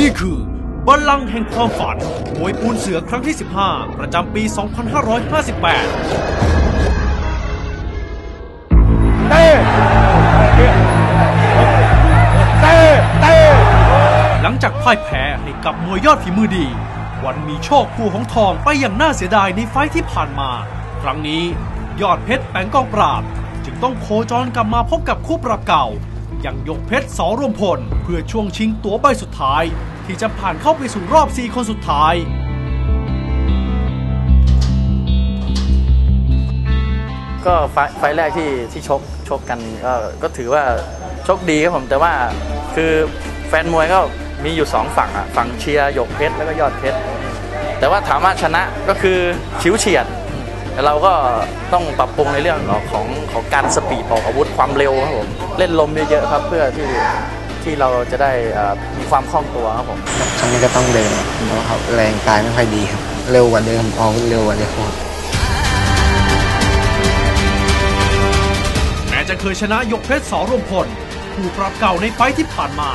นี่คือบัลลังก์แห่งความฝันมวยปูนเสือครั้งที่ 15 ประจำปี 2558 เต้เต้เต้หลังจากพ่ายแพ้ให้กับมวยยอดฝีมือดี วันมีโชคคู่ของทองไปอย่างน่าเสียดายในไฟท์ที่ผ่านมา ครั้งนี้ยอดเพชรแปงกองปราบ จึงต้องโคจรกลับมาพบกับคู่ปรับเก่าอ ย่างยกเพชรสอรวมพล เพื่อช่วงชิงตั๋วใบสุดท้าย ที่จะผ่านเข้าไปสู่รอบ 4 คนสุดท้าย ก็ไฟไฟล์แรกที่ที่ชกชกกันก็ก็ถือว่าชกดีครับผมแต่ว่าคือแฟนมวยก็มีอยู่สองฝั่งอะฝั่งเชียร์หยกเพชรแล้วก็ยอดเพชรแต่ว่าถามว่าชนะก็คือชิวเฉียด แต่เราก็ต้องปรับปรุงในเรื่องของของของการสปีดออกอาวุธความเร็วครับผมเล่นลมเยอะๆครับเพื่อที่ที่เราจะได้เอ่อมีความคล่องตัวครับผมครั้งนี้ก็ต้องเดินเพราะเขาแรงกายไม่ค่อยดีครับเร็วกว่าเดิมออกเร็วกว่าเดิมครับแม้จะเคยชนะยกเพชรสอรวมพลคู่ปรับเก่าในไฟท์ที่ผ่านมา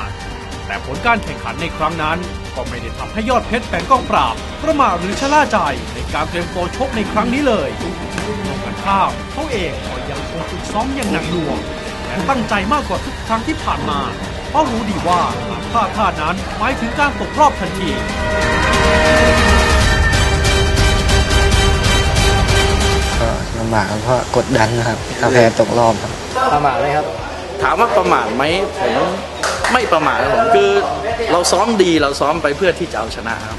แต่ผลการแข่งขันในครั้งนั้น ก็ไม่ได้ทำให้ยอดเพชรแปงกองปราบ ประมาทหรือชะล่าใจใน การเตรียมตัวชกในครั้งนี้เลยตรงกันข้ามเขาเองก็ยังคงฝึกซ้อมอย่างหนักหน่วงและตั้งใจมากกว่าทุกครั้งที่ผ่านมา เพราะรู้ดีว่าหากพลาดท่านั้นหมายถึงการตกรอบทันทีก็ลำบากครับเพราะกดดันนะครับถ้าแพ้ตกรอบครับประมาทไหมครับ ถามว่าประมาทไหมผมไม่ประมาทครับผมคือเราซ้อมดีเราซ้อมไปเพื่อที่จะเอาชนะครับ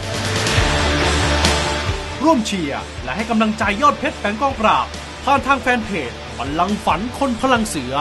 ร่วมเชียร์และให้กำลังใจยอดเพชรแฝงกองปราบผ่านทางแฟนเพจบัลลังก์ฝันคนพลังเสือ